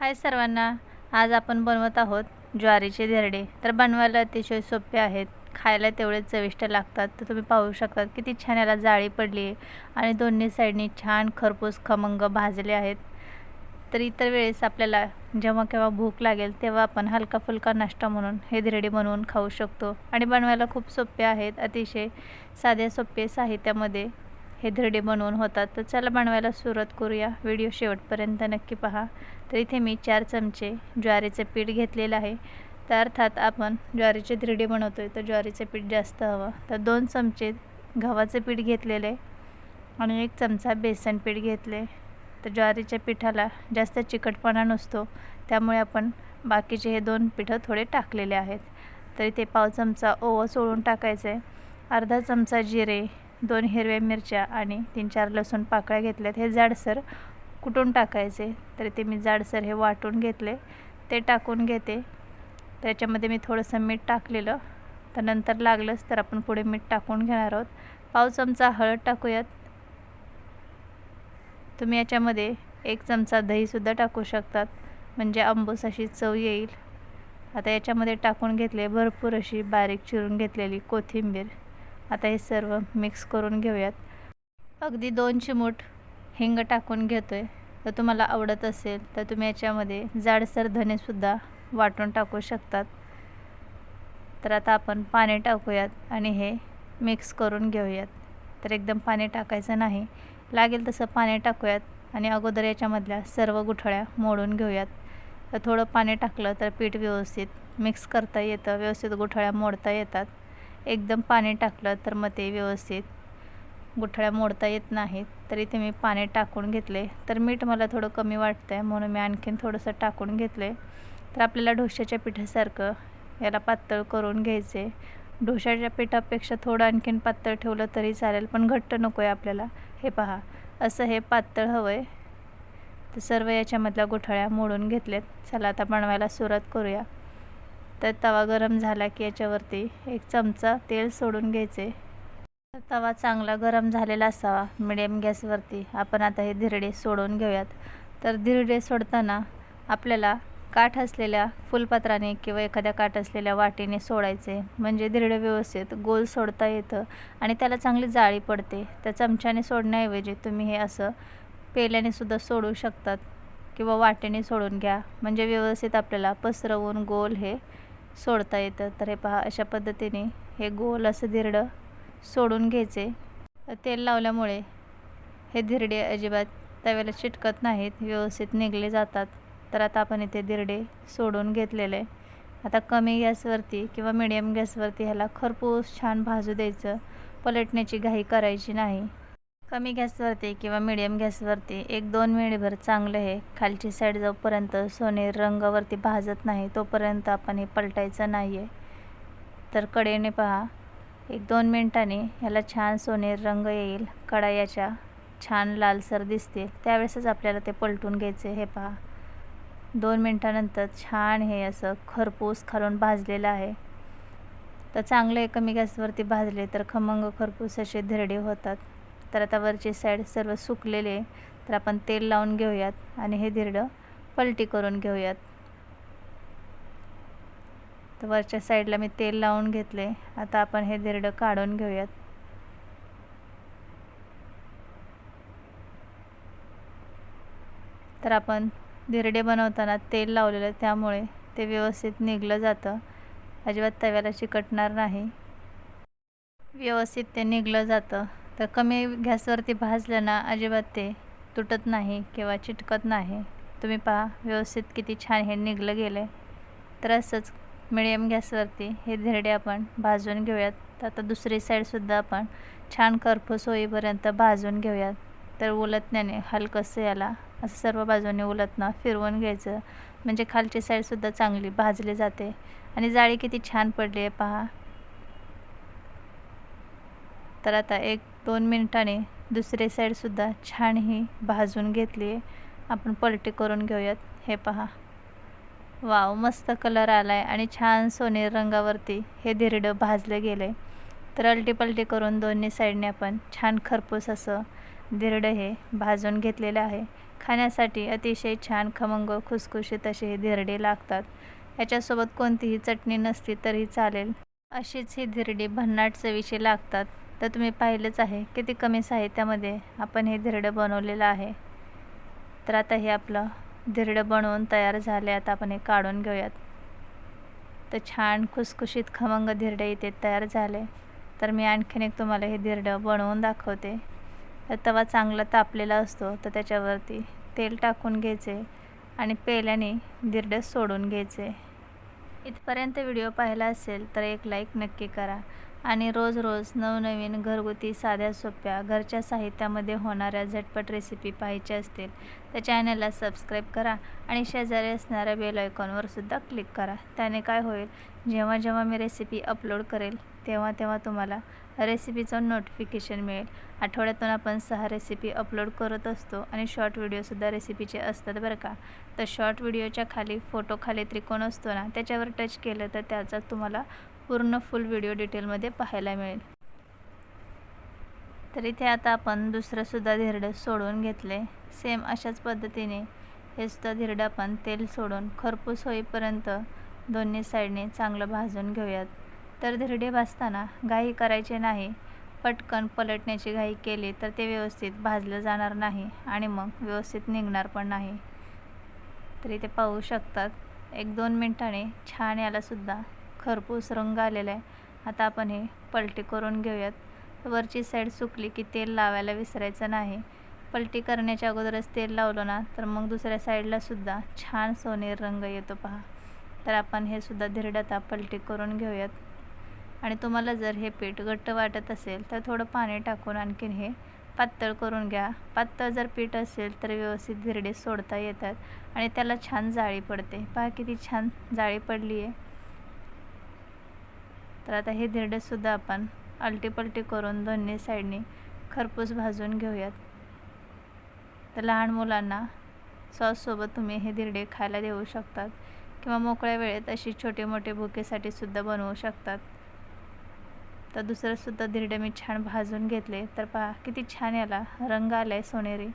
हाय सर्वांना आज आपण बनवत आहोत ज्वारीचे धिरडे. तर बनवायला अतिशय सोपे आहेत. खायला तेवढे चविष्ट लागतात. तर तुम्ही पाहू शकता किती छान याला जाळी पडली आहे आणि दोन्ही साईडनी छान खरपूस खमंग भाजले आहेत. तर इतर वेळेस आपल्याला जेव्हा केव्हा भूक लागेल तेव्हा आपण हलका फुलका नाश्ता म्हणून हे धिरडे बनवून खाऊ शकतो. आणि बनवायला खूप सोपे आहेत. अतिशय साध्या सोपे साहित्यामध्ये हे धिरडे बनवून होतात. तर चला बनवायला सुरुवात करूया. व्हिडिओ शेवटपर्यंत नक्की पहा. तर इथे मी चार चमचे ज्वारीचं पीठ घेतलेलं आहे. तर अर्थात आपण ज्वारीचे धिरडे बनवतो आहे तर ज्वारीचं पीठ जास्त हवं. तर दोन चमचे गव्हाचं पीठ घेतलेलं आहे आणि एक चमचा बेसन पीठ घेतले. तर ज्वारीच्या पिठाला जास्त चिकटपणा नसतो. त्यामुळे आपण बाकीचे हे दोन पिठं थोडे टाकलेले आहेत. तर इथे पाव चमचा ओवं सोडून टाकायचं आहे अर्धा चमचा जिरे दोन हिरव्या मिरच्या आणि तीन चार लसूण पाकळ्या घेतल्यात. हे जाडसर कुटून टाकायचे. तर ते मी जाडसर हे वाटून घेतले. ते टाकून घेते. त्याच्यामध्ये मी थोडंसं मीठ टाकलेलं. तर नंतर लागलंच तर आपण पुढे मीठ टाकून घेणार आहोत. पाव चमचा हळद टाकूयात. तुम्ही याच्यामध्ये एक चमचा दहीसुद्धा टाकू शकतात. म्हणजे आंबूस अशी चव येईल. आता याच्यामध्ये टाकून घेतले भरपूर अशी बारीक चिरून घेतलेली कोथिंबीर. आता हे सर्व मिक्स करून घेऊयात. अगदी दोन चिमूट हिंग टाकून घेतो आहे तर तुम्हाला आवडत असेल तर तुम्ही याच्यामध्ये जाडसर धनेसुद्धा वाटून टाकू शकतात. तर आता आपण पाणी टाकूयात आणि हे मिक्स करून घेऊयात. तर एकदम पाणी टाकायचं नाही. लागेल तसं पाणी टाकूयात आणि अगोदर याच्यामधल्या सर्व गुठळ्या मोडून घेऊयात. तर थोडं पाणी टाकलं तर पीठ व्यवस्थित मिक्स करता येतं व्यवस्थित गुठळ्या मोडता येतात. एकदम पाणी टाकलं तर मग ते व्यवस्थित गुठळ्या मोडता येत नाहीत. तर इथे मी पाणी टाकून घेतले. तर मीठ मला थोडं कमी वाटतं आहे म्हणून मी आणखीन थोडंसं टाकून घेतले. तर आपल्याला ढोशाच्या पिठासारखं याला पातळ करून घ्यायचे. ढोशाच्या पिठापेक्षा थोडं आणखीन पातळ ठेवलं तरी चालेल पण घट्ट नको आहे आपल्याला. हे पहा असं हे पातळ हवं आहे तर सर्व याच्यामधल्या गुठळ्या मोडून घेतल्यात चला आता बनवायला सुरुवात करूया. तर तवा गरम झाला की याच्यावरती एक चमचा तेल सोडून घ्यायचे. तवा चांगला गरम झालेला असावा मिडियम गॅसवरती आपण आता हे धिरडे सोडून घेऊयात. तर धिरडे सोडताना आपल्याला काठ असलेल्या फुलपात्राने किंवा एखाद्या काठ असलेल्या वाटीने सोडायचे. म्हणजे धिरडे व्यवस्थित गोल सोडता येतं आणि त्याला चांगली जाळी पडते. त्या चमच्याने सोडण्याऐवजी तुम्ही हे असं पेल्याने सुद्धा सोडू शकतात किंवा वाटेने सोडून घ्या. म्हणजे व्यवस्थित आपल्याला पसरवून गोल हे सोडता येतं. तर हे पहा अशा पद्धतीने हे गोल असं धिरडं सोडून घ्यायचे. तेल लावल्यामुळे हे धिरडे अजिबात तव्याला चिटकत नाहीत व्यवस्थित निघले जातात. तर आता आपण इथे धिरडे सोडून घेतलेले. आता कमी गॅसवरती किंवा मिडियम गॅसवरती ह्याला खरपूस छान भाजू द्यायचं. पलटण्याची घाई करायची नाही. कमी गॅसवरती किंवा मिडियम गॅसवरती एक दोन मिनिटभर चांगलं हे खालची साईड जोपर्यंत सोने रंगावरती भाजत नाही तोपर्यंत आपण हे पलटायचं नाही आहे तर कडेने पहा एक दोन मिनटांनी ह्याला छान सोनेर रंग येईल कडायाच्या छान लालसर दिसतील. त्यावेळेसच आपल्याला ते पलटून घ्यायचे. हे पहा दोन मिनटानंतर छान हे असं खरपूस खालून भाजलेलं आहे. तर चांगले कमी गॅसवरती भाजले तर खमंग खरपूस असे धिरडे होतात. तर आता वरची साईड सर्व सुकलेले तर आपण तेल लावून घेऊयात आणि हे धिरडं पलटी करून घेऊयात. तर वरच्या साईडला मी तेल लावून घेतले. आता आपण हे धिरडं काढून घेऊयात. तर आपण धिरडे बनवताना तेल लावलेलं त्यामुळे ते व्यवस्थित निघलं जातं. अजिबात तव्याला चिकटणार नाही. व्यवस्थित ते निघलं जातं. तर कमी गॅसवरती भाजलं ना अजिबात ते तुटत नाही किंवा चिटकत नाही. तुम्ही पहा व्यवस्थित किती छान हे निघलं गेलं आहे तर असंच मिडियम गॅसवरती हे धिरडे आपण भाजून घेऊयात. तर आता दुसरी साईडसुद्धा आपण छान करपूस होईपर्यंत भाजून घेऊयात. तर उलटण्याने हलकंसं याला असं सर्व बाजूने उलटणं फिरवून घ्यायचं. म्हणजे खालची साईडसुद्धा चांगली भाजली जाते. आणि जाळी किती छान पडली आहे पहा. तर आता एक दोन मिनटाने दुसरी साईडसुद्धा छान ही भाजून घेतली आहे आपण पलटी करून घेऊयात. हे पहा. वाव मस्त कलर आला आहे आणि छान सोनेरी रंगावरती हे धिरडं भाजलं गेलं. आहे तर अलटी पलटी करून दोन्ही साईडने आपण छान खरपूस असं धिरडं हे भाजून घेतलेलं आहे. खाण्यासाठी अतिशय छान खमंग खुसखुशीत असे हे धिरडे लागतात. याच्यासोबत कोणतीही चटणी नसती तरी चालेल. अशीच ही धिरडी भन्नाट चवीची लागतात. तर तुम्ही पाहिलंच आहे किती कमी साहित्यामध्ये आपण हे धिरडं बनवलेलं आहे. तर आता हे आपलं धिरडं बनवून तयार झाले आता आपण हे काढून घेऊयात. तर छान खुसखुशीत खमंग धिरडे इथे तयार झाले. तर मी आणखीन एक तुम्हाला हे धिरडं बनवून दाखवते. तर तवा चांगला तापलेला असतो तर त्याच्यावरती तेल टाकून घ्यायचे आणि पेल्याने धिरडं सोडून घ्यायचे. इथपर्यंत व्हिडिओ पाहिला असेल तर एक लाईक नक्की करा. आणि रोज रोज नवनवीन घरगुती साध्या सोप्या घरच्या साहित्यामध्ये होणाऱ्या झटपट रेसिपी पाहायच्या असतील तर चॅनलला सबस्क्राईब करा आणि शेजारी असणाऱ्या बेल आयकॉनवर सुद्धा क्लिक करा. त्याने काय होईल? जेव्हा जेव्हा मी रेसिपी अपलोड करेल तेव्हा तेव्हा तुम्हाला रेसिपीचं नोटिफिकेशन मिळेल. आठवड्यातून आपण सहा रेसिपी अपलोड करत असतो आणि शॉर्ट व्हिडिओसुद्धा रेसिपीचे असतात बरं का. तर शॉर्ट व्हिडिओच्या खाली फोटो खाली त्रिकोण असतो ना त्याच्यावर टच केलं तर त्याचा तुम्हाला पूर्ण फुल व्हिडिओ डिटेलमध्ये पाहायला मिळेल. तर इथे आता आपण दुसरंसुद्धा धिरडं सोडून घेतले सेम अशाच पद्धतीने हे सुद्धा धिरडं आपण तेल सोडून खरपूस होईपर्यंत दोन्ही साईडने चांगलं भाजून घेऊयात. तर धिरडे भाजताना घाई करायचे नाही. पटकन पलटण्याची घाई केली तर ते व्यवस्थित भाजलं जाणार नाही आणि मग व्यवस्थित निघणार पण नाही. तर इथे पाहू शकतात एक दोन मिनटाने छान यालासुद्धा खरपूस रंग आलेला आहे. आता आपण हे पलटी करून घेऊयात. वरची साईड सुकली की तेल लावायला विसरायचं नाही. पलटी करण्याच्या अगोदरच तेल लावलं ना तर मग दुसऱ्या साईडला सुद्धा छान सोनेर रंग येतो पहा. तर आपण हे सुद्धा धिरड्यात पलटी करून घेऊयात. आणि तुम्हाला जर हे पीठ घट्ट वाटत असेल तर थोडं पाणी टाकून आणखीन हे पातळ करून घ्या. पातळ जर पीठ असेल तर व्यवस्थित धिरडे सोडता येतात आणि त्याला छान जाळी पडते. पहा किती छान जाळी पडली आहे तर आता हे धिरडेसुद्धा आपण पलटी करून दोन्ही साईडनी खरपूस भाजून घेऊयात. तर लहान मुलांना सॉससोबत तुम्ही हे धिरडे खायला देऊ शकतात किंवा मोकळ्या वेळेत अशी छोटे मोठे भुकेसाठी सुद्धा बनवू शकतात. तर दुसरंसुद्धा धिरडे मी छान भाजून घेतले. तर पहा किती छान याला रंग आला आहे सोनेरी.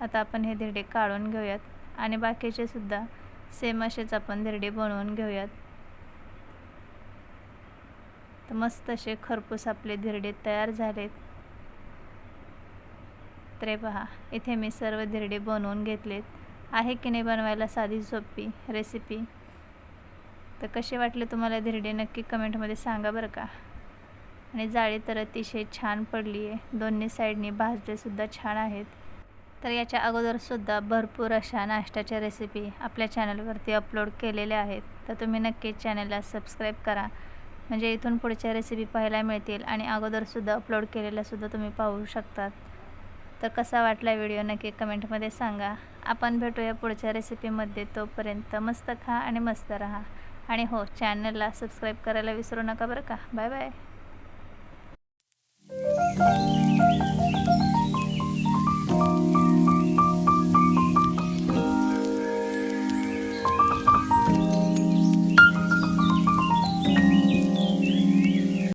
आता आपण हे धिरडे काढून घेऊयात आणि बाकीचे सुद्धा सेम असेच आपण धिरडे बनवून घेऊयात. तर मस्त असे खरपूस आपले धिरडे तयार झालेत. तर पहा इथे मी सर्व धिरडे बनवून घेतलेत. आहे की नाही बनवायला साधी सोपी रेसिपी तर कसे वाटले तुम्हाला धिरडे नक्की कमेंटमध्ये सांगा बरं का. आणि जाळी तर अतिशय छान पडली आहे. दोन्ही साईडनी भाजलेसुद्धा छान आहेत. तर याच्या अगोदरसुद्धा भरपूर अशा नाश्त्याच्या रेसिपी आपल्या चॅनलवरती अपलोड केलेल्या आहेत. तर तुम्ही नक्कीच चॅनलला सबस्क्राईब करा. म्हणजे इथून पुढच्या रेसिपी पाहायला मिळतील आणि अगोदरसुद्धा अपलोड केलेल्यासुद्धा तुम्ही पाहू शकतात. तर कसा वाटला व्हिडिओ नक्की कमेंटमध्ये सांगा. आपण भेटूया पुढच्या रेसिपीमध्ये तोपर्यंत मस्त खा आणि मस्त राहा. आणि हो चॅनलला सबस्क्राईब करायला विसरू नका बरं का. Bye bye